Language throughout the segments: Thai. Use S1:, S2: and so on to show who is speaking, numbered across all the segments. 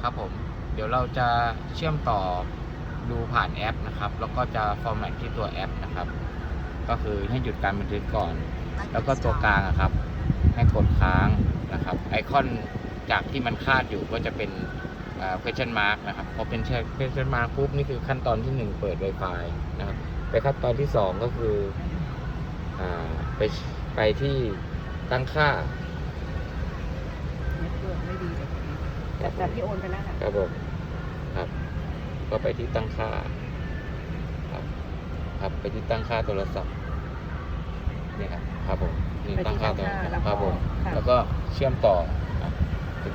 S1: ครับผม เดี๋ยวเราจะเชื่อมต่อดูผ่านแอปนะครับ แล้วก็จะฟอร์แมตที่ตัวแอปนะครับ ก็คือให้หยุดการบันทึกก่อน แล้วก็ตัวกลางอะครับ ให้กดค้างนะครับ ไอคอนจากที่มันคาดอยู่ก็จะเป็นอ่า question mark นะครับ พอเป็น question mark ปุ๊บนี่คือขั้นตอนที่หนึ่งเปิด Wi-Fi นะครับ ไปขั้นตอนที่สองก็คืออ่าไปไปที่ตั้งค่า
S2: เน็ตเวิร์กไม่ดีเลย แต่แต่พี่โอนไปแล้วนะครับ
S1: ผมครับ ก็ไปที่ตั้งค่า ครับ ครับไปที่ตั้งค่าโทรศัพท์เนี่ยครับครับผมนี่
S2: ไป
S1: ตั้ง
S2: ที่
S1: ค่า
S2: ตั้ง
S1: โทร
S2: ค่า
S1: ศัพ
S2: แล้ว
S1: ท์ครับผม
S2: ค่ะ
S1: แล้วก็เชื่อมต่อครับ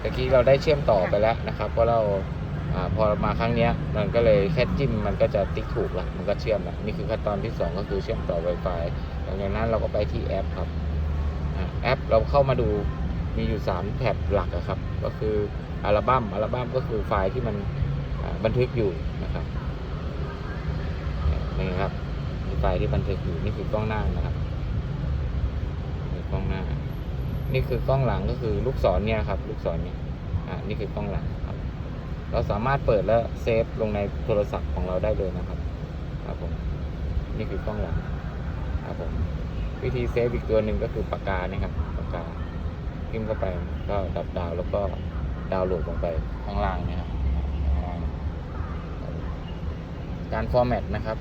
S1: ตะกี้เราได้เชื่อมต่อไปแล้วนะครับ เพราะเราอาพอมาครั้งเนี้ยมันก็เลยแค่จิ้มมันก็จะติ๊กถูกละมันก็เชื่อมละนี่คือขั้นตอนที่สองก็คือเชื่อมต่อ Wi-Fi หลังจากนั้นเราก็ไปที่แอปครับอ่าแอปเราเข้ามาดู มีอยู่ 3 แท็บหลักอะครับ ก็คืออัลบั้มอัลบั้มก็คือไฟล์ที่มันบันทึกอยู่นะครับนี่ครับมีไฟล์ที่บันทึกอยู่นี่คือกล้องหน้านะครับนี่กล้องหน้า นี่คือกล้องหลังก็คือลูกศรเนี่ยครับ ลูกศรเนี่ยอ่านี่คือกล้องหลังครับ เราสามารถเปิดแล้วเซฟลงในโทรศัพท์ของเราได้เลยนะครับครับผมนี่คือกล้องหลังครับผมวิธีเซฟอีกตัวหนึ่งก็คือปากกานี่ครับปากกา พิมเข้าไปก็ดับดาวแล้วก็ดาวน์โหลดลงไปข้างล่างนะครับการฟอร์แมตนะครับ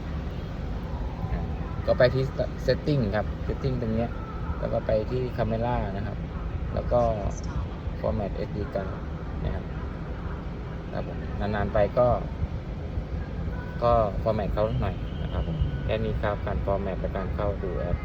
S1: ก็ไปที่ setting ครับ setting ตรงนี้แล้วก็ไปที่ camera นะครับ แล้วก็ format SD card นะครับครับผมนานๆไปก็ ก็ format เขาหน่อยนะครับผมแค่นี้ครับการ format และการเข้าดูแอป